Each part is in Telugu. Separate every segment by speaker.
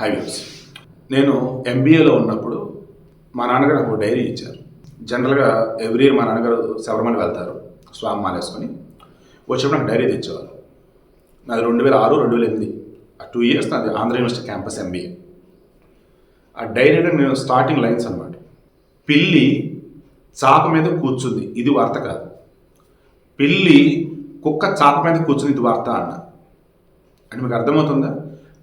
Speaker 1: హైవేస్ నేను ఎంబీఏలో ఉన్నప్పుడు మా నాన్నగారు నాకు డైరీ ఇచ్చారు. జనరల్గా ఎవ్రీ ఇయర్ మా నాన్నగారు శబరిమల వెళ్తారు స్వామి మానేసుకొని వచ్చినప్పుడు నాకు డైరీ తెచ్చేవారు. నాది రెండు వేల ఆరు రెండు వేల ఎనిమిది. ఆ టూ ఇయర్స్ నాది ఆంధ్ర యూనివర్సిటీ క్యాంపస్ ఎంబీఏ ఆ డైరీలో నేను స్టార్టింగ్ లైన్స్ అనమాట పిల్లి చాప మీద కూర్చుంది ఇది వార్త కాదు. పిల్లి కుక్క చాప మీద కూర్చుంది ఇది వార్త అన్న. అంటే మీకు అర్థమవుతుందా?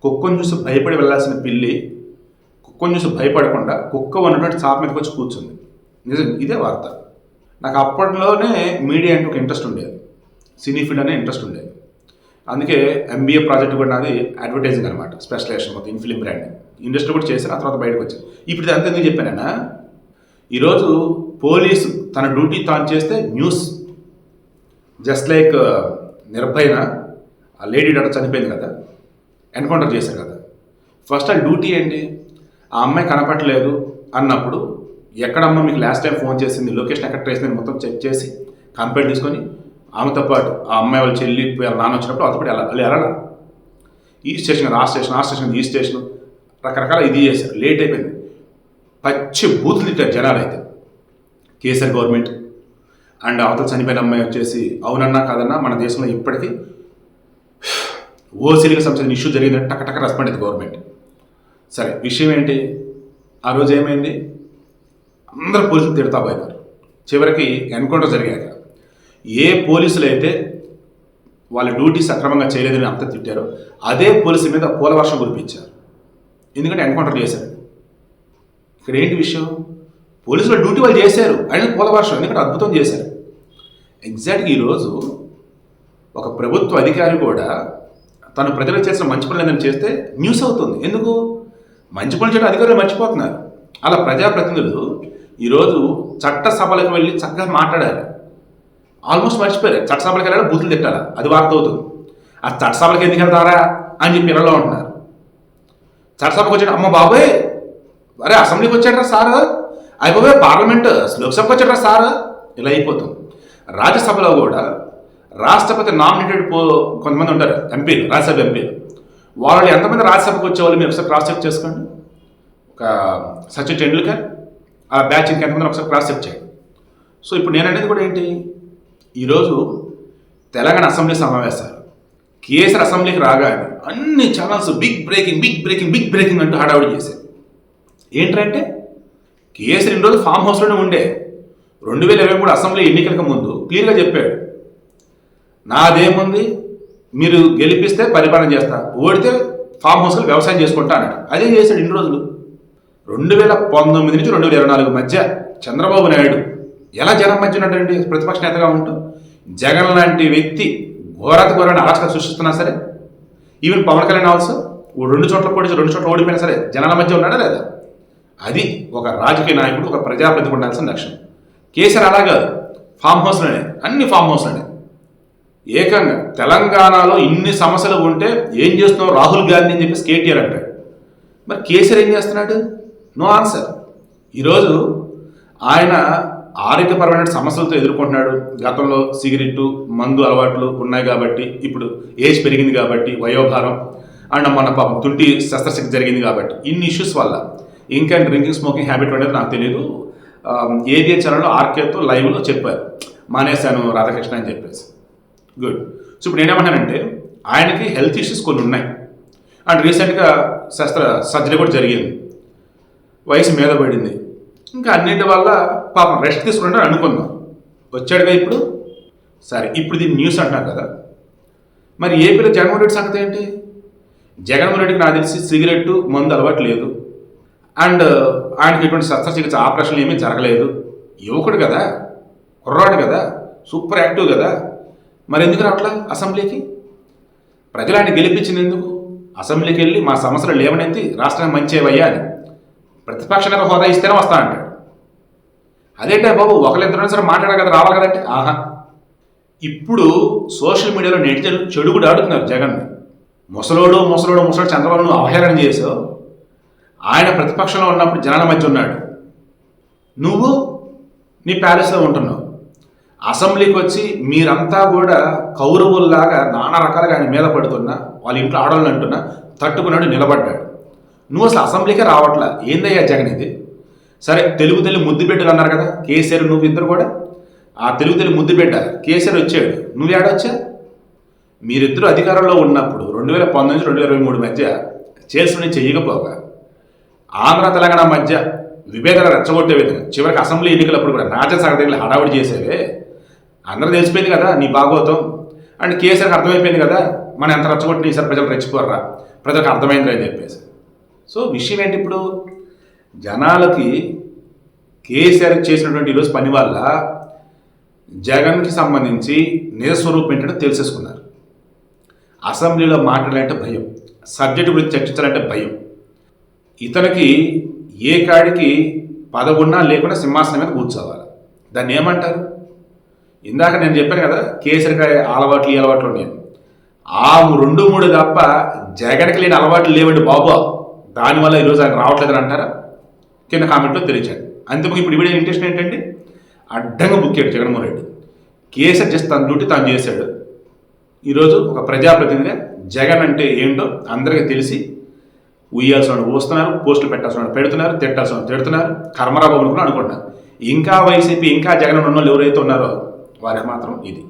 Speaker 1: కుక్కను చూసి భయపడి వెళ్ళాల్సిన పిల్లి కుక్కను చూసి భయపడకుండా కుక్క ఉన్నటువంటి చాప మీదకి వచ్చి కూర్చుంది. నిజం ఇదే వార్త. నాకు అప్పట్లోనే మీడియా అంటే ఒక ఇంట్రెస్ట్ ఉండేది. సినీ ఫీల్డ్ అనే ఇంట్రెస్ట్ ఉండేది. అందుకే ఎంబీఏ ప్రాజెక్ట్ కూడా నాది అడ్వర్టైజింగ్ అనమాట స్పెషలైజేషన్ మొత్తం ఇన్ ఫిలిం బ్రాండింగ్ ఇండస్ట్రీ కూడా చేశాను ఆ తర్వాత బయటకు వచ్చాను ఇప్పుడు అంత ఎందుకు చెప్పానన్నా ఈరోజు పోలీసు తన డ్యూటీ తాను చేస్తే న్యూస్ జస్ట్ లైక్ నిర్భయన? ఆ లేడీ డాక్టర్ చనిపోయింది కదా. ఎన్కౌంటర్ చేశారు కదా. ఫస్ట్ ఆ డ్యూటీ ఏంటి? ఆ అమ్మాయి కనపట్లేదు అన్నప్పుడు ఎక్కడమ్మా మీకు లాస్ట్ టైం ఫోన్ చేసింది? లొకేషన్ ఎక్కడ ట్రేస్ మొత్తం చెక్ చేసి కంప్లైంట్ తీసుకొని ఆమెతో పాటు ఆ అమ్మాయి వాళ్ళు చెల్లి వాళ్ళ నాన్న వచ్చినప్పుడు అతపడి వెళ్ళాలి వాళ్ళు వెళ్ళాలి ఈ స్టేషన్ ఆ స్టేషన్ ఆ స్టేషన్ ఈ స్టేషన్ రకరకాల ఇది చేశారు. లేట్ అయిపోయింది. పచ్చి బూతులు తిట్టారు జనాలు అయితే. కేసీఆర్ గవర్నమెంట్ అండ్ అవతల చనిపోయిన అమ్మాయి వచ్చేసి అవునన్నా కాదన్నా మన దేశంలో ఇప్పటికీ ఓసీలకు సంబంధించిన ఇష్యూ జరిగిందంటే టక టక రెస్పాండ్ అయింది గవర్నమెంట్ సరే విషయం ఏంటి? ఆ రోజు ఏమైంది? అందరు పోలీసులు తిడతా పోయినారు చివరికి ఎన్కౌంటర్ జరిగాక ఏ పోలీసులు అయితే వాళ్ళ డ్యూటీ సక్రమంగా చేయలేదని అంత తిట్టారో అదే పోలీసుల మీద పూల వర్షం కురిపించారు. ఎందుకంటే ఎన్కౌంటర్ చేశారు. ఇక్కడ ఏంటి విషయం? పోలీసుల డ్యూటీ వాళ్ళు చేశారు. అయినా పూల వర్షం ఎందుకంటే అద్భుతం చేశారు. ఎగ్జాక్ట్గా ఈరోజు ఒక ప్రభుత్వ అధికారి కూడా తను ప్రజలకు చేసిన మంచి పనులు ఏదైనా చేస్తే న్యూస్ అవుతుంది. ఎందుకు? మంచి పనులు చేయడం అధికారులు మర్చిపోతున్నారు. అలా ప్రజాప్రతినిధులు ఈరోజు చట్టసభలకు వెళ్ళి చక్కగా మాట్లాడాలి ఆల్మోస్ట్ మర్చిపోయారు. చట్టసభలకు వెళ్ళాలి? బూతులు తిట్టాలి? అది వార్త అవుతుంది. ఆ చట్టసభలకు ఎందుకు వెళ్తారా అని చెప్పి పిల్లలు ఉంటున్నారు చట్టసభకు వచ్చాడు అమ్మ బాబోయ్! అరే అసెంబ్లీకి వచ్చాడరా సార్. అయిపోయి పార్లమెంట్ లోక్సభకు వచ్చాడరా సార్. ఇలా అయిపోతుంది. రాజ్యసభలో కూడా రాష్ట్రపతి నామినేటెడ్ పో కొంతమంది ఉంటారు ఎంపీలు రాజ్యసభ ఎంపీలు. వాళ్ళు ఎంతమంది రాజ్యసభకు వచ్చేవాళ్ళు మీరు ఒకసారి క్రాస్ చెక్ చేసుకోండి. ఒక సచిన్ టెండూల్కర్ ఆ బ్యాచ్ ఇంకెంతమంది ఒకసారి క్రాస్ చెక్ చేయండి. సో ఇప్పుడు నేను అనేది కూడా ఏంటి? ఈరోజు తెలంగాణ అసెంబ్లీ సమావేశాలు. కేసీఆర్ అసెంబ్లీకి రాగానే అన్ని channels big breaking big breaking big breaking అంటూ హడావుడి చేశాయి ఏంటంటే కేసీఆర్ ఇన్ని రోజులు ఫామ్ హౌస్లోనే ఉండే. రెండు వేల ఇరవై మూడు అసెంబ్లీ ఎన్నికలకు ముందు క్లియర్గా చెప్పాడు. నాదేముంది? మీరు గెలిపిస్తే పరిపాలన చేస్తా. ఓడితే ఫామ్ హౌస్లో వ్యవసాయం చేసుకుంటా అన్నాడు. అదే చేశాడు ఇన్ని రోజులు. రెండు వేల పంతొమ్మిది నుంచి రెండు వేల ఇరవై నాలుగు మధ్య చంద్రబాబు నాయుడు ఎలా జనం మధ్య ఉన్నటువంటి ప్రతిపక్ష నేతగా ఉంటూ జగన్ లాంటి వ్యక్తి ఘోరాతి ఘోరాన్ని అరాచకత సృష్టిస్తున్నా సరే ఈవెన్ పవన్ కళ్యాణ్ ఆల్సో రెండు చోట్ల పోటీ రెండు చోట్ల ఓడిపోయినా సరే జనాల మధ్య ఉన్నాడా లేదా? అది ఒక రాజకీయ నాయకుడు ఒక ప్రజాప్రతినిధి ఉండాల్సిన లక్ష్యం. కేసీఆర్ అలాగా ఫామ్ హౌస్లోనే అన్ని ఫామ్ హౌస్లోనే. ఏకంగా తెలంగాణలో ఇన్ని సమస్యలు ఉంటే ఏం చేస్తున్నావు? రాహుల్ గాంధీ అని చెప్పేసి కేటీఆర్ అంటాడు. మరి కేసీఆర్ ఏం చేస్తున్నాడు? No answer. ఈరోజు ఆయన ఆరోగ్యపరమైన సమస్యలతో ఎదుర్కొంటున్నాడు. గతంలో సిగరెట్టు మందు అలవాట్లు ఉన్నాయి కాబట్టి ఇప్పుడు ఏజ్ పెరిగింది కాబట్టి వయోభారం అండ్ మన పాపం తుంటి శస్త్రశక్తి జరిగింది కాబట్టి ఇన్ని ఇష్యూస్ వల్ల ఇంకా డ్రింకింగ్ స్మోకింగ్ హ్యాబిట్ అనేది నాకు తెలియదు ఏదే ఛానల్లో ఆర్కేతో లైవ్లో చెప్పారు. మానేశాను రాధాకృష్ణ అని చెప్పేసి. గుడ్ సో ఇప్పుడు నేనేమంటానంటే ఆయనకి హెల్త్ ఇష్యూస్ కొన్ని ఉన్నాయి. అండ్ రీసెంట్గా శస్త్ర సర్జరీ కూడా జరిగింది. వయసు మీద పడింది. ఇంకా అన్నిటి వల్ల పాపం రెస్ట్ తీసుకుంటారు అనుకుందాం. వచ్చాడుగా ఇప్పుడు? సరే ఇప్పుడు ఇది న్యూస్ అంటున్నారు కదా. మరి ఏపీలో జగన్మోహన్ రెడ్డి సంగతి ఏంటి? జగన్మోహన్ రెడ్డికి నాకు తెలిసి సిగరెట్ మందు అలవాటు లేదు. అండ్ ఆయనకి ఎటువంటి శస్త్రచికిత్స ఆపరేషన్లు ఏమీ జరగలేదు. యువకుడు కదా. కుర్రాడు కదా. సూపర్ యాక్టివ్ కదా. మరి ఎందుకు రావట్లా అసెంబ్లీకి? ప్రజలు ఆయన గెలిపించినందుకు అసెంబ్లీకి వెళ్ళి మా సమస్యలు లేవనెత్తి రాష్ట్రానికి మంచివయ్యా అని ప్రతిపక్ష నేత హోదా ఇస్తేనే వస్తా అంటాడు. అదేంటే బాబు ఒకరిద్దరు సరే మాట్లాడాలి కదా రావాలి కదంటే? ఆహా. ఇప్పుడు సోషల్ మీడియాలో నెటిజన్లు చెడు కూడా ఆడుతున్నారు జగన్. ముసలోడు ముసలోడు ముసలోడు చంద్రబాబును అవహేళన చేసావు ఆయన ప్రతిపక్షంలో ఉన్నప్పుడు జనాల మధ్య ఉన్నాడు. నువ్వు నీ ప్యాలెస్లో ఉంటున్నావు. అసెంబ్లీకి వచ్చి మీరంతా కూడా కౌరవుల్లాగా నానా రకాలుగా ఆయన మీద పడుతున్నా వాళ్ళ ఇంట్లో ఆడవాళ్ళు అంటున్నా తట్టుకున్నాడు నిలబడ్డాడు. నువ్వు అసలు అసెంబ్లీకే రావట్లా? ఏందయ్యా జగన్ ఇది? సరే తెలుగు తల్లి ముద్దు బిడ్డలు అన్నారు కదా కేసీఆర్ నువ్వు ఇద్దరు కూడా? ఆ తెలుగు తల్లి ముద్దు బిడ్డ కేసీఆర్ వచ్చాడు. నువ్వు ఏడొచ్చా మీరిద్దరు అధికారంలో ఉన్నప్పుడు రెండు వేల పంతొమ్మిది రెండు వేల ఇరవై మూడు మధ్య చేసిన చెయ్యకపోగా ఆంధ్ర తెలంగాణ మధ్య విభేదాలు రెచ్చగొట్టే విధంగా చివరికి అసెంబ్లీ ఎన్నికలప్పుడు కూడా రాజ్యసభ దగ్గర హడావుడి చేసేవే. అందరూ తెలిసిపోయింది కదా నీ భాగవతం అండ్ కేసీఆర్కి అర్థమైపోయింది కదా మనం ఎంత రచ్చగొట్టిన ఈసారి ప్రజలు రెచ్చిపోర్రా. ప్రజలకు అర్థమైంది అని చెప్పేసి. సో విషయం ఏంటి ఇప్పుడు? జనాలకి కేసీఆర్ చేసినటువంటి ఈరోజు పని వల్ల జగన్కి సంబంధించి నిజస్వరూపం ఏంటంటే తెలిసేసుకున్నారు. అసెంబ్లీలో మాట్లాడాలంటే భయం. సబ్జెక్టు గురించి చర్చించాలంటే భయం. ఇతనికి ఏ కాడికి పదవున్నా లేకుండా సింహాసనం మీద కూర్చోవాలి. దాన్ని ఏమంటారు? ఇందాక నేను చెప్పాను కదా కేసరికాయ అలవాట్లు ఈ అలవాట్లు ఉన్నాయి. ఆ రెండు మూడు తప్ప జగన్కి లేని అలవాట్లు లేవండి బాబు. దానివల్ల ఈరోజు ఆయన రావట్లేదని అంటారా? కింద కామెంట్లో తెలియచాడు అంతకు ఇప్పుడు ఇవిడే ఇంట్రెస్ట్ ఏంటంటే అడ్డంగా బుక్కాడు జగన్మోహన్ రెడ్డి. కేసీఆర్ చేసి తన డ్యూటీ తాను చేశాడు. ఈరోజు ఒక ప్రజాప్రతినిధిగా జగన్ అంటే ఏంటో అందరికీ తెలిసి ఉయ్యాల్సిన వాడు పోస్తున్నారు పోస్టులు పెట్టాల్సిన పెడుతున్నారు తిట్టాల్సిన వాడు తిడుతున్నారు కర్మరాబాబు కూడా అనుకుంటున్నారు. ఇంకా వైసీపీ ఇంకా జగన్ ఉన్న వాళ్ళు ఎవరైతే ఉన్నారో వారికి మాత్రం ఇది